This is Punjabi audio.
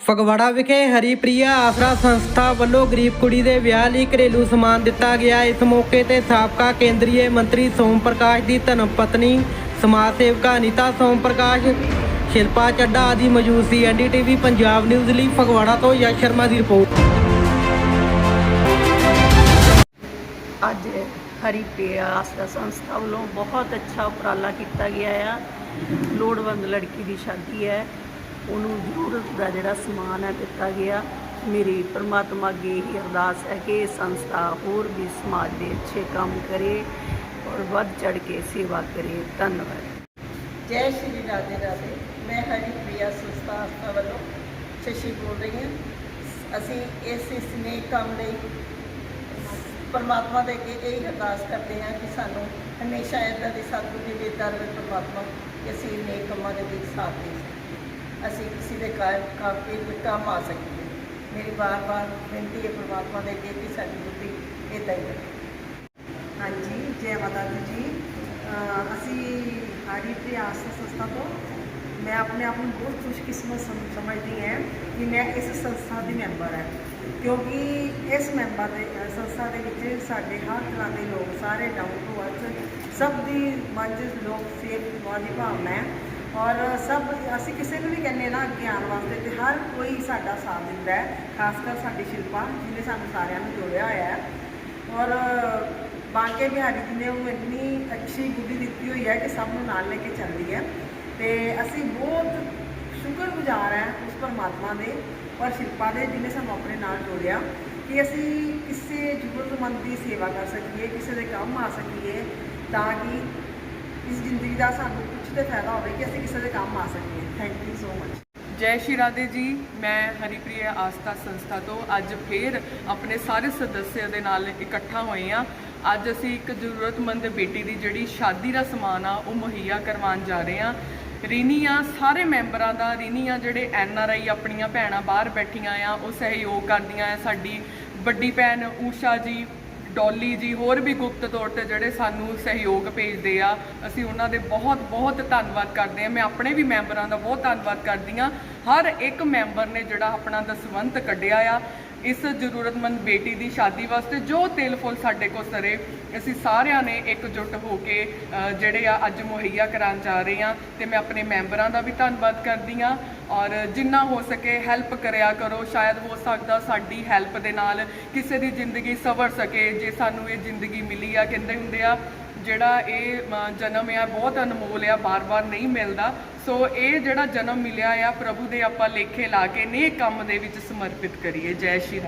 ਫਗਵਾੜਾ ਵਿਖੇ ਹਰੀਪ੍ਰਿਆ ਆਸਰਾ ਸੰਸਥਾ ਵੱਲੋਂ ਗਰੀਬ ਕੁੜੀ ਦੇ ਵਿਆਹ ਲਈ ਘਰੇਲੂ ਸਮਾਨ ਦਿੱਤਾ ਗਿਆ। ਇਸ ਮੌਕੇ ਤੇ ਸਾਬਕਾ ਕੇਂਦਰੀ ਮੰਤਰੀ ਸੋਮ ਪ੍ਰਕਾਸ਼ ਦੀ ਧਰਮ ਪਤਨੀ, ਸਮਾਜ ਸੇਵਕਾ ਅਨੀਤਾ ਸੋਮ ਪ੍ਰਕਾਸ਼, ਸ਼ਿਲਪਾ ਚੱਡਾ ਆਦਿ ਮੌਜੂਦ ਸੀ। ਐਨਡੀਟੀਵੀ ਪੰਜਾਬ ਨਿਊਜ਼ ਲਈ ਫਗਵਾੜਾ ਤੋਂ ਯਸ਼ ਸ਼ਰਮਾ ਦੀ ਰਿਪੋਰਟ। ਅੱਜ ਹਰੀਪ੍ਰਿਆ ਆਸਰਾ ਸੰਸਥਾ ਵੱਲੋਂ ਬਹੁਤ ਅੱਛਾ ਉਪਰਾਲਾ ਕੀਤਾ ਗਿਆ ਆ। ਲੋੜਵੰਦ ਲੜਕੀ ਦੀ ਸ਼ਾਦੀ ਹੈ। ਉਹਨੂੰ ਜ਼ਰੂਰਤ ਦਾ ਜਿਹੜਾ ਸਮਾਨ ਹੈ ਦਿੱਤਾ ਗਿਆ। ਮੇਰੀ ਪਰਮਾਤਮਾ ਅੱਗੇ ਇਹ ਅਰਦਾਸ ਹੈ ਕਿ ਇਹ ਸੰਸਥਾ ਹੋਰ ਵੀ ਸਮਾਜ ਦੇ ਅੱਛੇ ਕੰਮ ਕਰੇ ਔਰ ਵੱਧ ਚੜ ਕੇ ਸੇਵਾ ਕਰੇ। ਧੰਨਵਾਦ। ਜੈ ਸ਼੍ਰੀ ਰਾਧੇ ਰਾਧੇ। ਮੈਂ ਹਰੀ ਪ੍ਰਿਆ ਸੰਸਥਾ ਆਸਥਾ ਵੱਲੋਂ ਸ਼ਸ਼ੀ ਬੋਲ ਰਹੀ ਹਾਂ। ਅਸੀਂ ਇਸ ਇਸ ਨੇਕ ਕੰਮ ਲਈ ਪਰਮਾਤਮਾ ਦੇ ਅੱਗੇ ਇਹ ਅਰਦਾਸ ਕਰਦੇ ਹਾਂ ਕਿ ਸਾਨੂੰ ਹਮੇਸ਼ਾ ਇਦਾਂ ਦੀ ਸਤਿਗੁਰੂ ਦੀ ਦੇਤਾ ਰਹੇ ਪਰਮਾਤਮਾ ਕਿ ਅਸੀਂ ਨੇਕ ਕੰਮਾਂ ਦੇ ਵਿੱਚ ਸਾਥ ਦੇ ਅਸੀਂ ਕਿਸੇ ਦੇ ਕਾਇਮ ਕਾਫੀ ਕੰਮ ਆ ਸਕੀਏ। ਮੇਰੀ ਬਾਰ-ਬਾਰ ਬੇਨਤੀ ਹੈ ਪਰਮਾਤਮਾ ਦੇ ਅੱਗੇ ਕਿ ਸਾਡੀ ਬੁੱਧੀ ਇਦਾਂ ਹੀ ਰਹੇ। ਹਾਂਜੀ, ਜੈ ਮਾਤਾ ਦੀ ਜੀ। ਅਸੀਂ ਹਾਰੀ ਪ੍ਰਿਆਸ ਸੰਸਥਾ ਤੋਂ ਮੈਂ ਆਪਣੇ ਆਪ ਨੂੰ ਬਹੁਤ ਖੁਸ਼ਕਿਸਮਤ ਸਮ- ਸਮਝਦੀ ਹਾਂ ਕਿ ਮੈਂ ਇਸ ਸੰਸਥਾ ਦੀ ਮੈਂਬਰ ਹਾਂ। ਕਿਉਂਕਿ ਇਸ ਮੈਂਬਰ ਦੇ ਸੰਸਥਾ ਦੇ ਵਿੱਚ ਸਾਡੇ ਹਰ ਤਰ੍ਹਾਂ ਦੇ ਲੋਕ, ਸਾਰੇ ਡਾਊਨ ਟੂ ਅਰਥ ਸਭ ਦੀ ਮਨ ਲੋਕ ਸੇਵਾ ਦੀ ਭਾਵਨਾ ਹੈ। ਔਰ ਸਭ ਅਸੀਂ ਕਿਸੇ ਨੂੰ ਵੀ ਕਹਿੰਦੇ ਨਾ ਅੱਗੇ ਆਉਣ ਵਾਸਤੇ ਤੇ ਹਰ ਕੋਈ ਸਾਡਾ ਸਾਥ ਦਿੰਦਾ ਹੈ, ਖਾਸ ਕਰ ਸਾਡੀ ਸ਼ਿਲਪਾ, ਜਿਹਨੇ ਸਾਨੂੰ ਸਾਰਿਆਂ ਨੂੰ ਜੋੜਿਆ ਹੋਇਆ ਹੈ। ਔਰ ਬਾਂਕੇ ਬਿਹਾਰੀ ਜੀ ਨੇ ਉਹ ਇੰਨੀ ਅੱਛੀ ਬੁੱਧੀ ਦਿੱਤੀ ਹੋਈ ਹੈ ਕਿ ਸਭ ਨੂੰ ਨਾਲ ਲੈ ਕੇ ਚੱਲਦੀ ਹੈ। ਤੇ ਅਸੀਂ ਬਹੁਤ ਸ਼ੁਕਰਗੁਜ਼ਾਰ ਹਾਂ ਉਸ ਪਰਮਾਤਮਾ ਦੇ ਔਰ ਸ਼ਿਲਪਾ ਦੇ, ਜਿਹਨੇ ਸਾਨੂੰ ਆਪਣੇ ਨਾਲ ਜੋੜਿਆ ਕਿ ਅਸੀਂ ਕਿਸੇ ਜ਼ਰੂਰਤਮੰਦ ਦੀ ਸੇਵਾ ਕਰ ਸਕੀਏ, ਕਿਸੇ ਦੇ ਕੰਮ ਆ ਸਕੀਏ ਤਾਂ ਕਿ ਇਸ ਜ਼ਿੰਦਗੀ ਦਾ ਸਾਨੂੰ ਤੇ ਫਾਇਦਾ ਹੋਵੇ ਕਿ ਅਸੀਂ ਕਿਸੇ ਦੇ ਕੰਮ ਆ ਸਕੀਏ। ਥੈਂਕ ਯੂ ਸੋ ਮਚ ਜੈ ਸ਼੍ਰੀ ਰਾਧੇ ਜੀ, ਮੈਂ ਹਰੀਪ੍ਰਿਆ ਆਸਥਾ ਸੰਸਥਾ ਤੋਂ ਅੱਜ ਫੇਰ ਆਪਣੇ ਸਾਰੇ ਸਦੱਸਿਆਂ ਦੇ ਨਾਲ ਇਕੱਠਾ ਹੋਏ ਆ। ਅੱਜ ਅਸੀਂ ਇੱਕ ਜ਼ਰੂਰਤਮੰਦ ਬੇਟੀ ਦੀ ਜਿਹੜੀ ਸ਼ਾਦੀ ਦਾ ਸਮਾਨ ਆ, ਉਹ ਮੁਹੱਈਆ ਕਰਵਾਉਣ ਜਾ ਰਹੇ ਆ। ਰੀਨੀਆਂ, ਸਾਰੇ ਮੈਂਬਰਾਂ ਦਾ, ਰੀਨੀਆਂ ਜਿਹੜੇ ਐਨ ਆਰ ਆਈ ਆਪਣੀਆਂ ਭੈਣਾਂ ਬਾਹਰ ਬੈਠੀਆਂ ਆ, ਉਹ ਸਹਿਯੋਗ ਕਰਦੀਆਂ ਆ। ਸਾਡੀ ਵੱਡੀ ਭੈਣ ਊਸ਼ਾ ਜੀ ਡੋਲੀ ਜੀ ਹੋਰ ਵੀ ਗੁਪਤ ਤੌਰ ਤੇ ਜਿਹੜੇ ਸਾਨੂੰ ਸਹਿਯੋਗ ਭੇਜਦੇ ਆ, ਅਸੀਂ ਉਹਨਾਂ ਦੇ ਬਹੁਤ ਬਹੁਤ ਧੰਨਵਾਦ ਕਰਦੇ ਆ ਮੈਂ ਆਪਣੇ ਵੀ ਮੈਂਬਰਾਂ ਦਾ ਬਹੁਤ ਧੰਨਵਾਦ ਕਰਦੀ ਆ ਹਰ ਇੱਕ ਮੈਂਬਰ ਨੇ ਜਿਹੜਾ ਆਪਣਾ ਦਸਵੰਤ ਕੱਢਿਆ ਆ। ਇਸ ਜ਼ਰੂਰਤਮੰਦ ਬੇਟੀ ਦੀ ਸ਼ਾਦੀ ਵਾਸਤੇ ਜੋ ਤੇਲ ਫੁੱਲ ਸਾਡੇ ਕੋਲ ਸਰੇ, ਅਸੀਂ ਸਾਰਿਆਂ ਨੇ ਇਕਜੁੱਟ ਹੋ ਕੇ ਜਿਹੜੇ ਆ ਅੱਜ ਮੁਹੱਈਆ ਕਰਾਉਣ ਜਾ ਰਹੇ ਆ ਤੇ ਮੈਂ ਆਪਣੇ ਮੈਂਬਰਾਂ ਦਾ ਵੀ ਧੰਨਵਾਦ ਕਰਦੀ ਆ ਔਰ ਜਿੰਨਾ ਹੋ ਸਕੇ ਹੈਲਪ ਕਰਿਆ ਕਰੋ, ਸ਼ਾਇਦ ਹੋ ਸਕਦਾ ਸਾਡੀ ਹੈਲਪ ਦੇ ਨਾਲ ਕਿਸੇ ਦੀ ਜ਼ਿੰਦਗੀ ਸਵਰ ਸਕੇ, ਜੇ ਸਾਨੂੰ ਇਹ ਜ਼ਿੰਦਗੀ ਮਿਲੀ ਆ, ਕਹਿੰਦੇ ਹੁੰਦੇ ਆ, ਜਿਹੜਾ ਇਹ ਜਨਮ ਆ, ਬਹੁਤ ਅਨਮੋਲ ਆ ਬਾਰ-ਬਾਰ ਨਹੀਂ ਮਿਲਦਾ ਸੋ ਇਹ ਜਿਹੜਾ ਜਨਮ ਮਿਲਿਆ ਆ, ਪ੍ਰਭੂ ਦੇ ਆਪਾਂ ਲੇਖੇ ਲਾ ਕੇ ਨੇਕ ਕੰਮ ਦੇ ਵਿੱਚ ਸਮਰਪਿਤ ਕਰੀਏ। ਜੈ ਸ਼੍ਰੀ ਰਾਮ।